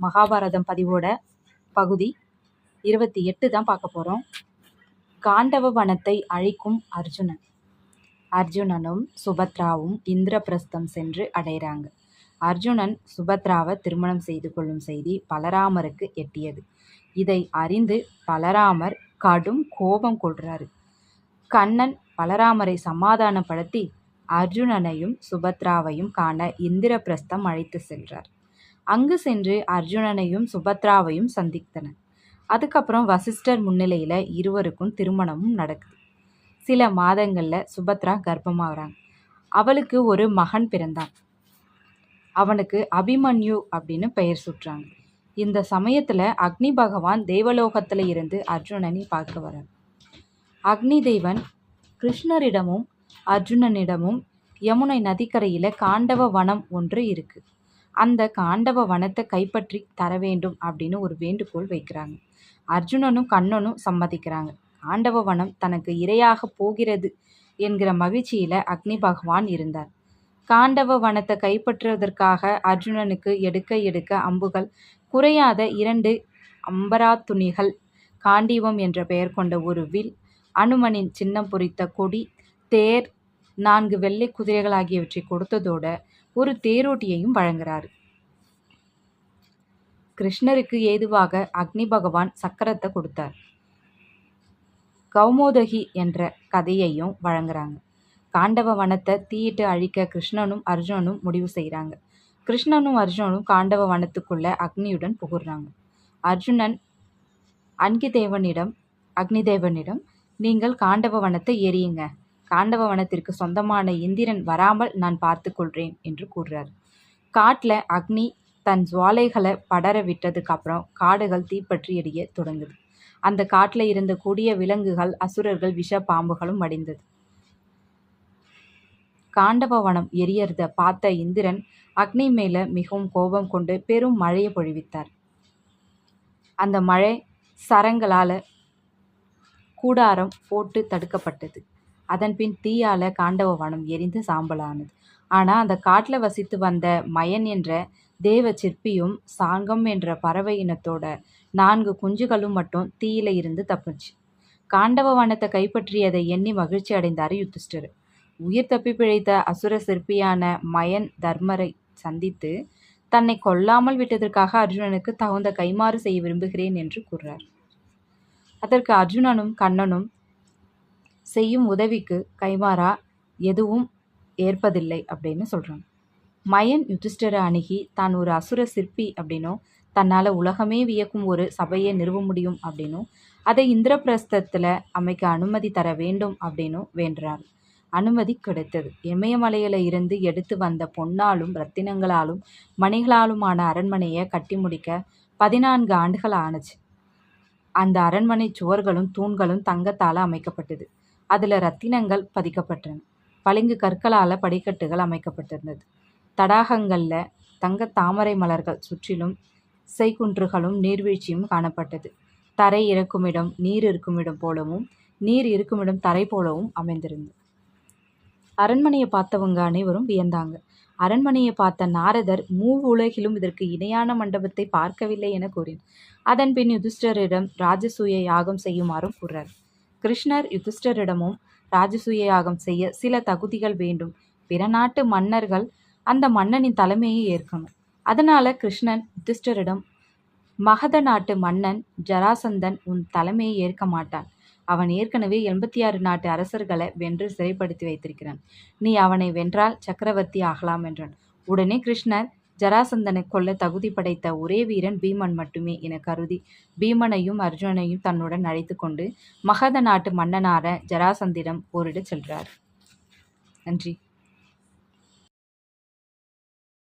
மகாபாரதம் பதிவோட பகுதி இருபத்தி எட்டு தான் பார்க்க போகிறோம் காண்டவ வனத்தை அழிக்கும் அர்ஜுனன். அர்ஜுனனும் சுபத்ராவும் இந்திரபிரஸ்தம் சென்று அடைகிறாங்க. அர்ஜுனன் சுபத்ராவை திருமணம் செய்து கொள்ளும் செய்தி பலராமருக்கு எட்டியது. இதை அறிந்து பலராமர் கடும் கோபம் கொள்கிறாரு கண்ணன் பலராமரை சமாதானப்படுத்தி அர்ஜுனனையும் சுபத்ராவையும் காண இந்திரபிரஸ்தம் அழைத்து சென்றார் அங்கு சென்று அர்ஜுனனையும் சுபத்ராவையும் சந்தித்தனர் அதுக்கப்புறம் வசிஷ்டர் முன்னிலையில் இருவருக்கும் திருமணமும் நடக்குது. சில மாதங்களில் சுபத்ரா கர்ப்பமாகறாங்க. அவளுக்கு ஒரு மகன் பிறந்தான். அவனுக்கு அபிமன்யு அப்படின்னு பெயர் சுட்டுறாங்க. இந்த சமயத்தில் அக்னி பகவான் தேவலோகத்தில் இருந்து அர்ஜுனனை பார்க்க வரார். அக்னி தேவன் கிருஷ்ணரிடமும் அர்ஜுனனிடமும் யமுனை நதிக்கரையில் காண்டவ வனம் ஒன்று இருக்குது அந்த காண்டவ வனத்தை கைப்பற்றி தர வேண்டும் அப்படின்னு ஒரு வேண்டுகோள் வைக்கிறாங்க. அர்ஜுனனும் கண்ணனும் சம்மதிக்கிறாங்க. காண்டவ வனம் தனக்கு இரையாக போகிறது என்கிற மகிழ்ச்சியில அக்னி பகவான் இருந்தார். காண்டவ வனத்தை கைப்பற்றுவதற்காக அர்ஜுனனுக்கு எடுக்க எடுக்க அம்புகள் குறையாத இரண்டு அம்பரா துணிகள் காண்டீவம் என்ற பெயர் கொண்ட ஒரு வில் அனுமனின் சின்னம் பொறித்த கொடி தேர் நான்கு வெள்ளை குதிரைகள் ஆகியவற்றை கொடுத்ததோட ஒரு தேரோட்டியையும் வழங்குகிறார். கிருஷ்ணருக்கு ஏதுவாக அக்னி பகவான் சக்கரத்தை கொடுத்தார். கௌமோதகி என்ற கதையையும் வழங்குறாங்க. காண்டவ வனத்தை தீயிட்டு அழிக்க கிருஷ்ணனும் அர்ஜுனனும் முடிவு செய்கிறாங்க. கிருஷ்ணனும் அர்ஜுனனும் காண்டவ வனத்துக்குள்ள அக்னியுடன் புகுறாங்க. அர்ஜுனன் அன்கிதேவனிடம் அக்னிதேவனிடம் நீங்கள் காண்டவ வனத்தை எரியுங்க காண்டவ வனத்திற்கு சொந்தமான இந்திரன் வராமல் நான் பார்த்து என்று கூறுறார். காட்டில் அக்னி தன் ஜுவாலைகளை படர விட்டதுக்கு அப்புறம் காடுகள் தீப்பற்றி எரிய தொடங்குது. அந்த காட்டில் இருந்த கூடிய விலங்குகள் அசுரர்கள் விஷ பாம்புகளும் அடைந்தது. காண்டபவனம் எரியறத பார்த்த இந்திரன் அக்னி மேல மிகவும் கோபம் கொண்டு பெரும் மழையை பொழிவித்தார். அந்த மழை சரங்களால கூடாரம் போட்டு தடுக்கப்பட்டது. அதன்பின் தீயால காண்டவ வனம் எரிந்து சாம்பலானது. ஆனால் அந்த காட்டில் வசித்து வந்த மயன் என்ற தேவ சிற்பியும் சாங்கம் என்ற பறவை இனத்தோட நான்கு குஞ்சுகளும் மட்டும் தீயில இருந்து தப்பிச்சு. காண்டவ வனத்தை கைப்பற்றியதை எண்ணி மகிழ்ச்சி அடைந்தார் யுத்திஷ்டர் உயிர் தப்பி பிழைத்த அசுர சிற்பியான மயன் தர்மரை சந்தித்து தன்னை கொல்லாமல் விட்டதற்காக அர்ஜுனனுக்கு தகுந்த கைமாறு செய்ய விரும்புகிறேன் என்று கூறுறார். அதற்கு அர்ஜுனனும் கண்ணனும் செய்யும் உதவிக்கு கைமாறா எதுவும் ஏற்பதில்லை அப்படின்னு சொல்கிறாங்க மயன் யுதிஷ்டரை அணுகி தான் ஒரு அசுர சிற்பி அப்படின்னும் தன்னால் உலகமே வியக்கும் ஒரு சபையை நிறுவ முடியும் அப்படின்னும் அதை இந்திரபிரஸ்தத்தில் அமைக்க அனுமதி தர வேண்டும் அப்படின்னும் வேண்டுறார். அனுமதி கிடைத்தது. இமயமலையில இருந்து எடுத்து வந்த பொன்னாலும் ரத்தினங்களாலும் மணிகளாலுமான அரண்மனையை கட்டி முடிக்க பதினான்கு ஆண்டுகள் ஆணுச்சு அந்த அரண்மனை சுவர்களும் தூண்களும் தங்கத்தால் அமைக்கப்பட்டது. அதில் ரத்தினங்கள் பதிக்கப்பட்டன. பளிங்கு கற்களால் படிக்கட்டுகள் அமைக்கப்பட்டிருந்தது. தடாகங்களில் தங்க தாமரை மலர்கள் சுற்றிலும் செய்குன்றுகளும் நீர்வீழ்ச்சியும் காணப்பட்டது. தரை இறக்குமிடம் நீர் இருக்குமிடம் போலவும் நீர் இருக்குமிடம் தரை போலவும் அமைந்திருந்தது. அரண்மனையை பார்த்தவங்க அனைவரும் வியந்தாங்க. அரண்மனையை பார்த்த நாரதர் மூ உலகிலும் இதற்கு இணையான மண்டபத்தை பார்க்கவில்லை என கூறினார். அதன் பின் யுதிஷ்டரிடம் ராஜசூய யாகம் செய்யுமாறும் கூறார் கிருஷ்ணர் யுதிஷ்டரிடமும் ராஜசூய யாகம் செய்ய சில தகுதிகள் வேண்டும். பிற நாட்டு மன்னர்கள் அந்த மன்னனின் தலைமையை ஏற்கணும். அதனால கிருஷ்ணன் யுதிஷ்டரிடம் மகத நாட்டு மன்னன் ஜராசந்தன் உன் தலைமையை ஏற்க மாட்டான். அவன் ஏற்கனவே எண்பத்தி ஆறு நாட்டு அரசர்களை வென்று சிறைப்படுத்தி வைத்திருக்கிறான். நீ அவனை வென்றால் சக்கரவர்த்தி ஆகலாம் என்றான். உடனே கிருஷ்ணர் ஜராசந்தனை கொல்ல தகுதி படைத்த ஒரே வீரன் பீமன் மட்டுமே என கருதி பீமனையும் அர்ஜுனனையும் தன்னுடன் அழைத்து கொண்டு மகத நாட்டு மன்னனார ஜராசந்திடம் போரிடச் செல்றார். நன்றி.